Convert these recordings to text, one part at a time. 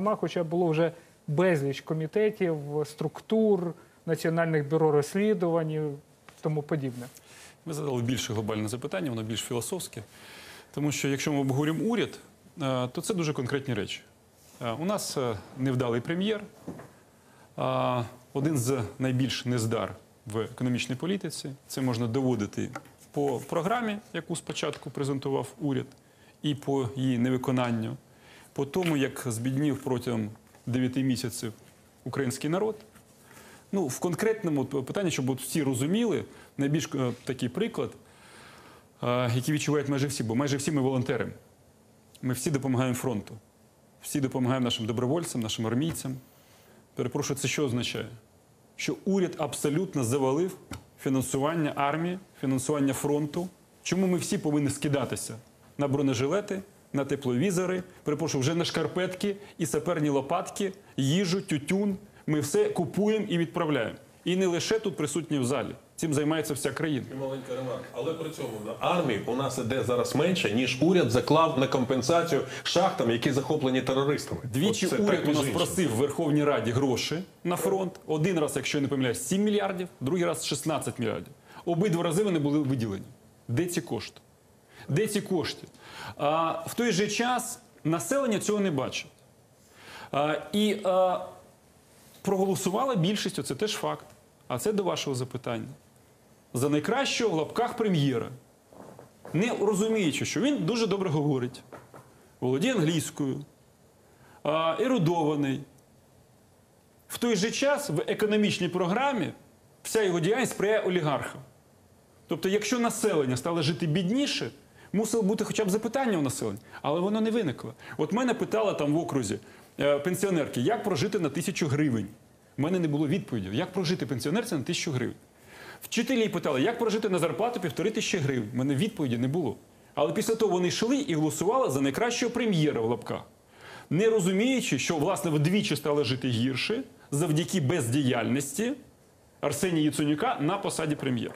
Нема, хоча було вже безліч комітетів, структур, національних бюро розслідувань і тому подібне. Ви задали більше глобальне запитання, воно більш філософське. Тому що якщо ми обговорюємо уряд, е, то це дуже конкретні речі. Е, У нас е, невдалий прем'єр, один з найбільш нездар в економічній політиці. Це можна доводити по програмі, яку спочатку презентував уряд, і по її невиконанню, по тому, як збіднів протягом 9 місяців український народ. Ну, в конкретному питанні, щоб от всі розуміли, найбільш е, такий приклад, е, який відчувають майже всі, бо майже всі ми волонтери. Ми всі допомагаємо фронту, всі допомагаємо нашим добровольцям, нашим армійцям. Перепрошую, це що означає? Що уряд абсолютно завалив фінансування армії, фінансування фронту. Чому ми всі повинні скидатися на бронежилети, на тепловізори, перепрошую, вже на шкарпетки і саперні лопатки, їжу, тютюн. Ми все купуємо і відправляємо. І не лише тут присутні в залі. Цим займається вся країна. Маленька ремарка. Але при цьому на армії у нас іде зараз менше, ніж уряд заклав на компенсацію шахтам, які захоплені терористами. Двічі уряд у нас просив в Верховній Раді гроші на фронт. Один раз, якщо я не помиляюсь, 7 мільярдів, другий раз 16 мільярдів. Обидва рази вони були виділені. Де ці кошти? Де ці кошти? А, в той же час населення цього не бачить. А, і а, проголосувала більшістю, це теж факт. А це до вашого запитання. За найкращого в лапках прем'єра. Не розуміючи, що він дуже добре говорить, володіє англійською, а, ерудований. В той же час в економічній програмі вся його діяльність сприяє олігархам. Тобто, якщо населення стало жити бідніше, мусило бути хоча б запитання у населення, але воно не виникло. От мене питали там в окрузі е, пенсіонерки, як прожити на тисячу гривень. У мене не було відповіді, як прожити пенсіонерці на тисячу гривень. Вчителі питали, як прожити на зарплату півтори тисячі гривень. У мене відповіді не було. Але після того вони йшли і голосували за найкращого прем'єра в лапках, не розуміючи, що власне вдвічі стало жити гірше завдяки бездіяльності Арсенія Яценюка на посаді прем'єра.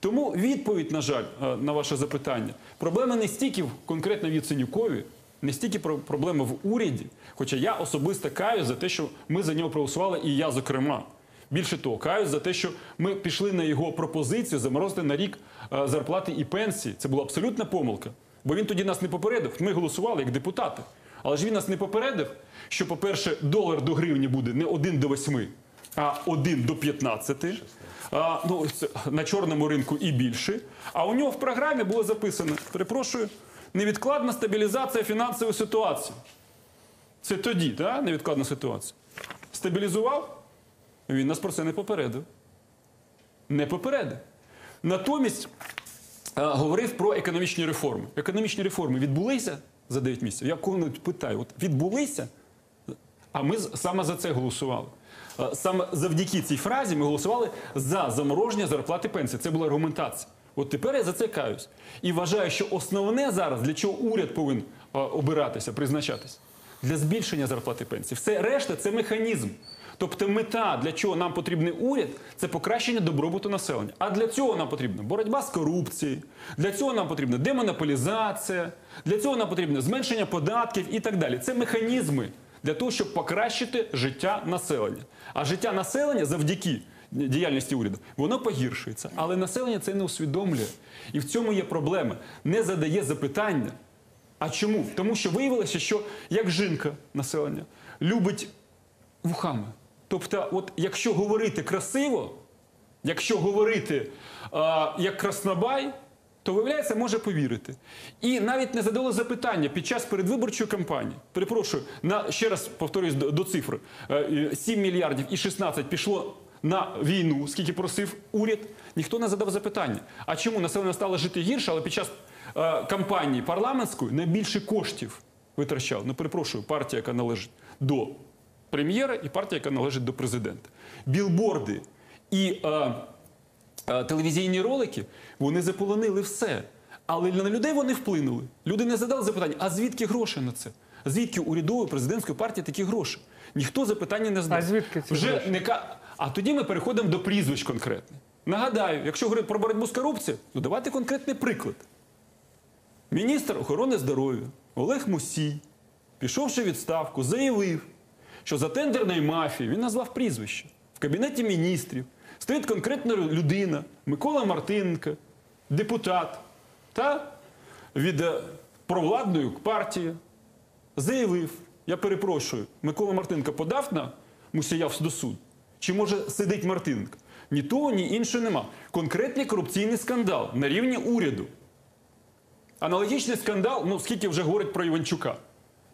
Тому відповідь, на жаль, е, на ваше запитання, проблема не стільки в- конкретно в Яценюкові, не стільки про- проблема в уряді. Хоча я особисто каю за те, що ми за нього проголосували, і я, зокрема. Більше того, каюсь за те, що ми пішли на його пропозицію заморозити на рік е, зарплати і пенсії. Це була абсолютна помилка. Бо він тоді нас не попередив. Ми голосували як депутати. Але ж він нас не попередив, що, по-перше, долар до гривні буде не 1 до 8, а 1 до 15. А, ну, на чорному ринку і більше. А у нього в програмі було записано: перепрошую, невідкладна стабілізація фінансової ситуації. Це тоді, так? Невідкладна ситуація. Стабілізував? Він нас про це не попередив. Не попередив. Натомість е, говорив про економічні реформи. Економічні реформи відбулися за 9 місяців. Я кого-небудь питаю, от відбулися? А ми саме за це голосували. Е, Саме завдяки цій фразі ми голосували за замороження зарплати пенсії. Це була аргументація. От тепер я за це каюсь. І вважаю, що основне зараз, для чого уряд повинен е, обиратися, призначатися, для збільшення зарплати пенсії. Все решта це механізм. Тобто мета, для чого нам потрібний уряд, це покращення добробуту населення. А для цього нам потрібна боротьба з корупцією, для цього нам потрібна демонополізація, для цього нам потрібне зменшення податків і так далі. Це механізми для того, щоб покращити життя населення. А життя населення завдяки діяльності уряду воно погіршується. Але населення це не усвідомлює. І в цьому є проблема. Не задає запитання. А чому? Тому що виявилося, що як жінка населення любить вухами. Тобто, от якщо говорити красиво, якщо говорити а, як краснобай, то виявляється, може повірити. І навіть не задало запитання під час передвиборчої кампанії. Перепрошую, на ще раз повторюсь до, до цифри: Е, е, 7 мільярдів і 16 пішло на війну, скільки просив уряд. Ніхто не задав запитання. А чому населення стало жити гірше, але під час е, кампанії парламентської найбільше коштів витрачав? Ну, перепрошую, партія, яка належить до прем'єра, і партія, яка належить до президента. Білборди і е, телевізійні ролики вони заполонили все. Але на людей вони вплинули. Люди не задали запитання, а звідки гроші на це? Звідки урядової президентської партії такі гроші? Ніхто запитання не задав. А звідки ці Вже гроші? не ка... А тоді ми переходимо до прізвищ конкретних. Нагадаю, якщо говорити про боротьбу з корупцією, ну давайте конкретний приклад. Міністр охорони здоров'я Олег Мусій, пішовши в відставку, заявив, що за тендерної мафії він назвав прізвище в кабінеті міністрів. Стоїть конкретна людина, Микола Мартиненко, депутат та від е, провладної партії заявив: я перепрошую, Микола Мартиненко подав на Мусія до суд? Чи може сидить Мартиненко? Ні того, ні іншого нема. Конкретний корупційний скандал на рівні уряду. Аналогічний скандал, ну скільки вже говорять про Іванчука.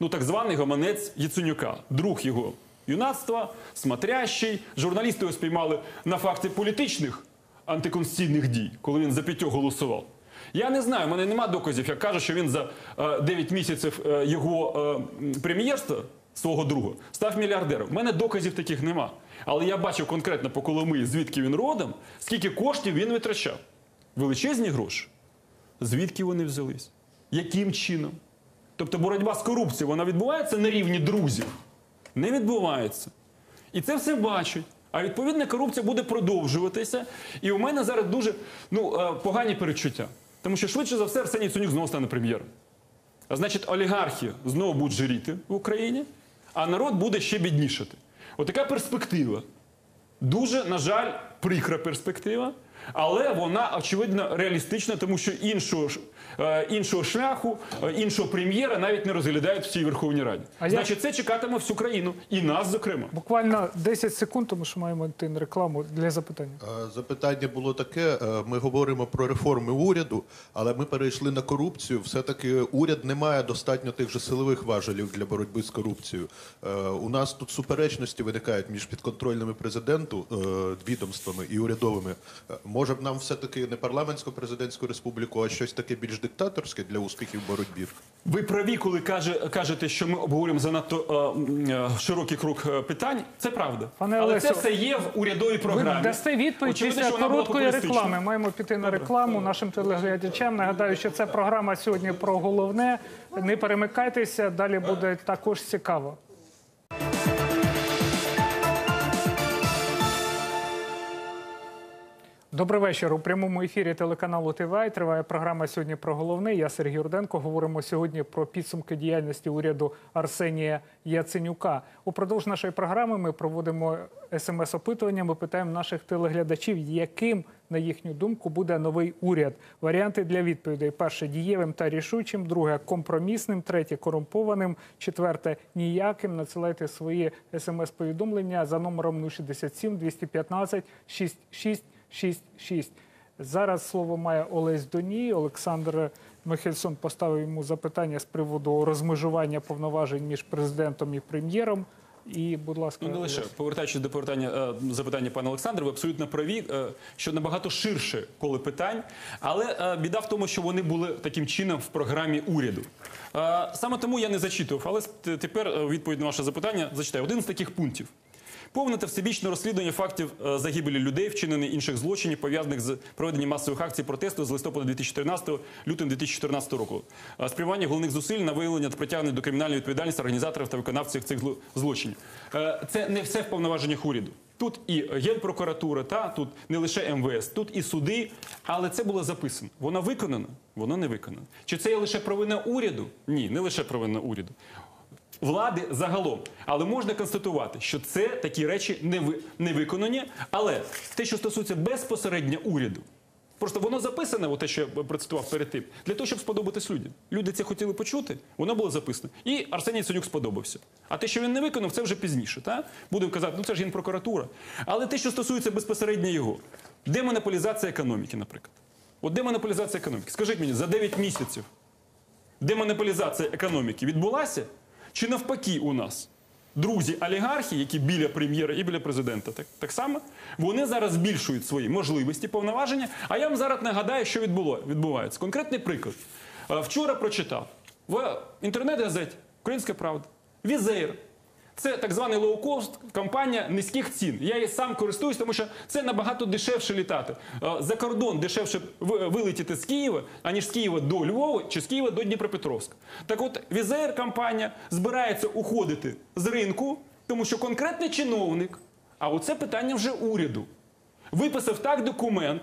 Ну, так званий гаманець Яценюка, друг його юнацтва, смотрящий. Журналісти його спіймали на факті політичних антиконституційних дій, коли він за п'ятьох голосував. Я не знаю, в мене нема доказів, як каже, що він за е, 9 місяців е, його е, прем'єрства, свого друга, став мільярдером. У мене доказів таких нема. Але я бачив конкретно по Коломиї, звідки він родом, скільки коштів він витрачав. Величезні гроші. Звідки вони взялись? Яким чином? Тобто боротьба з корупцією вона відбувається на рівні друзів? Не відбувається. І це все бачать. А відповідно корупція буде продовжуватися. І у мене зараз дуже ну, е, погані перечуття. Тому що швидше за все Арсеній Цонюк знову стане прем'єром. А значить, олігархи знову будуть жиріти в Україні, а народ буде ще біднішати. Отака перспектива. Дуже, на жаль, прикра перспектива, але вона очевидно реалістична, тому що іншого, е, іншого шляху, е, іншого прем'єра навіть не розглядають в цій Верховній Раді. А я- Значить, це чекатиме всю країну і нас, зокрема. Буквально 10 секунд, тому що маємо йти на рекламу для запитання. Е, Запитання було таке: ми говоримо про реформи уряду, але ми перейшли на корупцію. Все-таки уряд не має достатньо тих же силових важелів для боротьби з корупцією. У нас тут суперечності виникають між підконтрольними президенту відомствами і урядовими. Може б нам все-таки не парламентсько-президентську республіку, а щось таке більш диктаторське для успіхів в боротьбі. Ви праві, коли каже, кажете, що ми обговорюємо занадто е, е, широкий круг е, питань. Це правда. Пане Але Олесю, це все є в урядовій Ви програмі. дасте відповідь Очевидно, після короткої реклами. Маємо піти на рекламу нашим телеглядачам. Нагадаю, що це програма сьогодні про головне. Не перемикайтеся, далі буде також цікаво. Добрий вечір. У прямому ефірі телеканалу ТВА триває програма сьогодні про головне. Я Сергій Руденко. Говоримо сьогодні про підсумки діяльності уряду Арсенія Яценюка. Упродовж нашої програми ми проводимо смс-опитування. Ми питаємо наших телеглядачів, яким, на їхню думку, буде новий уряд. Варіанти для відповідей: перше дієвим та рішучим, друге компромісним, третє корумпованим, четверте ніяким. Надсилайте свої смс-повідомлення за номером 067 215 66 6-6. Зараз слово має Олесь Доній. Олександр Михельсон поставив йому запитання з приводу розмежування повноважень між президентом і прем'єром. І, будь ласка, Ну, не лише повертаючись до повертання е, запитання пана Олександра, ви абсолютно праві, е, що набагато ширше коло питань, але е, біда в тому, що вони були таким чином в програмі уряду. Е, Саме тому я не зачитував, але тепер е, відповідь на ваше запитання зачитаю. Один з таких пунктів. Повне та всебічне розслідування фактів е, загибелі людей, вчинених інших злочинів, пов'язаних з проведенням масових акцій протесту з листопада 2013 лютого 2014 року. Е, Спрямування головних зусиль на виявлення та притягнення до кримінальної відповідальності організаторів та виконавців цих злочинів. Е, Це не все в повноваженнях уряду. Тут і генпрокуратура, та тут не лише МВС, тут і суди, але це було записано. Воно виконано, воно не виконано. Чи це є лише провина уряду? Ні, не лише провина уряду влади загалом. Але можна констатувати, що це такі речі не, ви, не виконані. Але те, що стосується безпосередньо уряду, просто воно записане, от те, що я процитував перед тим, для того, щоб сподобатись людям. Люди це хотіли почути, воно було записано. І Арсеній Сонюк сподобався. А те, що він не виконав, це вже пізніше. Та? Будемо казати, ну це ж генпрокуратура. Але те, що стосується безпосередньо його, демонополізація економіки, наприклад. От демонополізація економіки. Скажіть мені, за 9 місяців демонополізація економіки відбулася? Чи навпаки у нас друзі олігархи, які біля прем'єра і біля президента, так, так само, вони зараз збільшують свої можливості, повноваження. А я вам зараз нагадаю, що відбуло, відбувається. Конкретний приклад. Е, Вчора прочитав в інтернет-газеті Українська Правда, Візейр. Це так званий лоукост, компанія низьких цін. Я її сам користуюсь, тому що це набагато дешевше літати. Е, За кордон дешевше вилетіти з Києва, аніж з Києва до Львова чи з Києва до Дніпропетровська. Так от Візеєр компанія збирається уходити з ринку, тому що конкретний чиновник, а оце питання вже уряду, виписав так документ,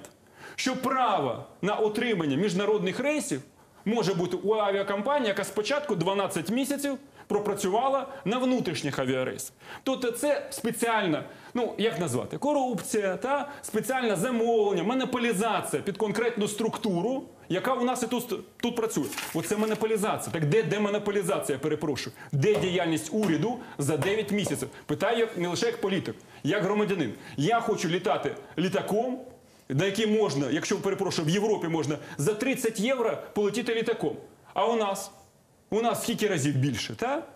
що право на отримання міжнародних рейсів може бути у авіакомпанії, яка спочатку 12 місяців пропрацювала на внутрішніх авіарейсах. Тобто це спеціальна, ну як назвати, корупція, та спеціальне замовлення, монополізація під конкретну структуру, яка у нас і тут, тут працює. Оце монополізація. Так де демонополізація, перепрошую? Де діяльність уряду за 9 місяців? Питаю не лише як політик, як громадянин. Я хочу літати літаком, на який можна, якщо перепрошую, в Європі можна за 30 євро полетіти літаком. А у нас? У нас скільки разів більше, так?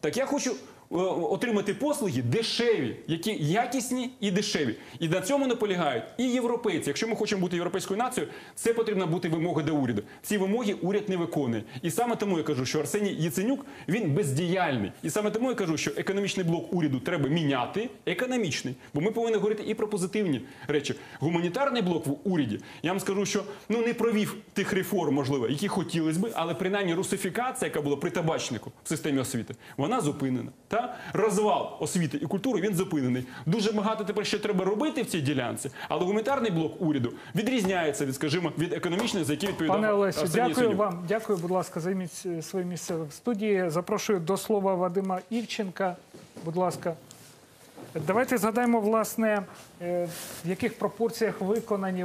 Так я хочу отримати послуги дешеві, які якісні і дешеві. І на цьому наполягають і європейці. Якщо ми хочемо бути європейською нацією, це потрібна бути вимоги до уряду. Ці вимоги уряд не виконує. І саме тому я кажу, що Арсеній Яценюк він бездіяльний. І саме тому я кажу, що економічний блок уряду треба міняти. Економічний, бо ми повинні говорити і про позитивні речі. Гуманітарний блок в уряді. Я вам скажу, що ну не провів тих реформ, можливо, які хотілось би, але принаймні русифікація, яка була при табачнику в системі освіти, вона зупинена. Та розвал освіти і культури він зупинений. Дуже багато тепер ще треба робити в цій ділянці, але гуманітарний блок уряду відрізняється від, скажімо, від економічної, за які відповідав Пане Арсеній дякую Яценюк. вам. Дякую, будь ласка, займіть е, своє місце в студії. Запрошую до слова Вадима Івченка. Будь ласка. Давайте згадаємо, власне, е, в яких пропорціях виконані